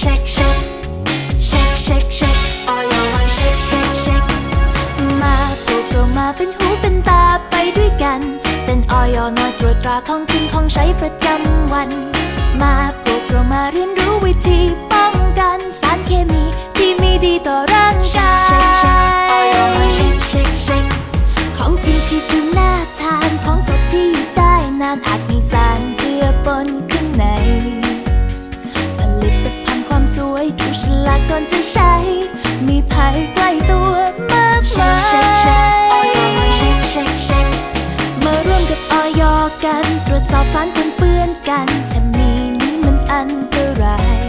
shake shake shake shake shake all your body shake shake มาพวกเรามาเป็นหูเป็นตาไปด้วยกัน เป็นออยอนอยตวจตาของคินของใช้ประจำวัน มาปลูกเรามาเรียน สารปนเปื้อนกันถ้ามีนี้มันอันตราย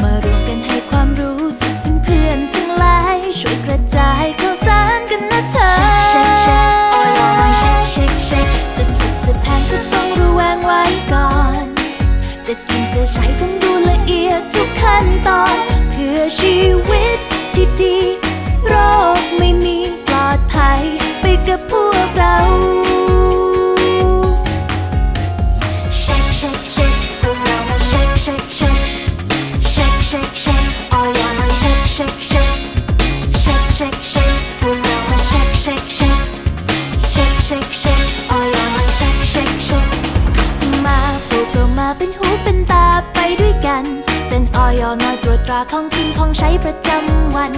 มารวมกันให้ความรู้สึกเพื่อนๆทั้งหลาย ช่วยกระจายข่าวสารกันนะเธอเฉช็อกเฉช็อกเฉช็อกจะถูกจะแพงก็ต้องระแวงไว้ก่อน จะกินจะใช้ต้องดูละเอียดทุกขั้นตอน เพื่อชีวิตที่ดี shake, shake, shake Shake, shake, shake, พวกเรามา shake, shake, shake Shake, shake, shake, ออยามา shake, shake, shake มาปลูกเรามาเป็นหูเป็นตาไปด้วยกัน เป็นออยน้อยตรวจตราของกินของใช้ประจำวัน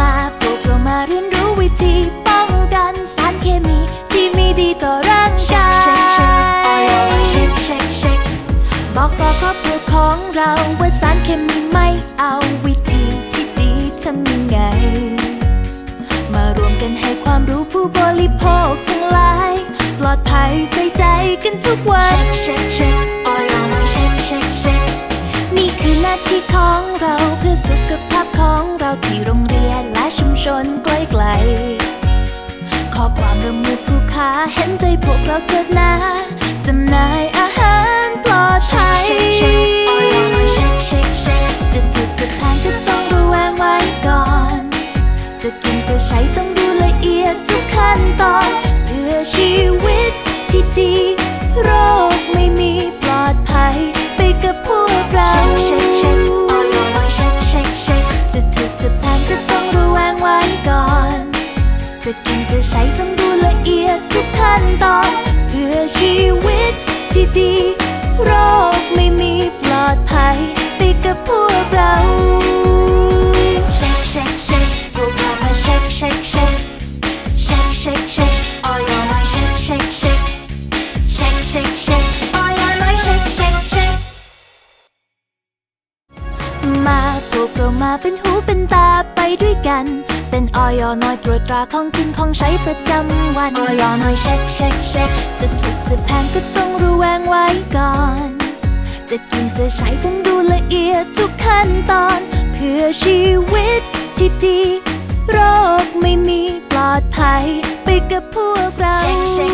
มาปลูกเรามาเรียนรู้วิธีป้องกันสารเคมีที่ไม่ดีต่อร่างกายบอกต่อครอบครัวของเราว่าสารเคมีไม่ ริโภคทั้งหลาย ปลอดภัยใส่ใจกันทุกวันนี่คือหน้าที่ของเราเพื่อสุขภาพของเราที่โรงเรียนและชุมชนใกล้ๆขอความร่วมมือผู้ค้าเห็นใจพวกเราเถิดนะ ดี โรคไม่มีปลอดภัย ไปกับพวกเราจะถูกจะแพงก็ต้องระแวงไว้ก่อน จะกินจะใช้ต้องดูละเอียดทุกขั้นตอนเพื่อชีวิตที่ดี โรคไม่มีปลอดภัย ไปกับพวก มาเป็นหูเป็นตาไปด้วยกัน เป็นออยอน้อยตรวจตราของกินของใช้ประจำวันออยอน้อยเช็คเช็คเช็คจะถูกจะแพงก็ต้องระแวงไว้ก่อน จะกินจะใช้ต้องดูละเอียดทุกขั้นตอน เพื่อชีวิตที่ดี โรคไม่มีปลอดภัย ไปกับพวกเรา check, check.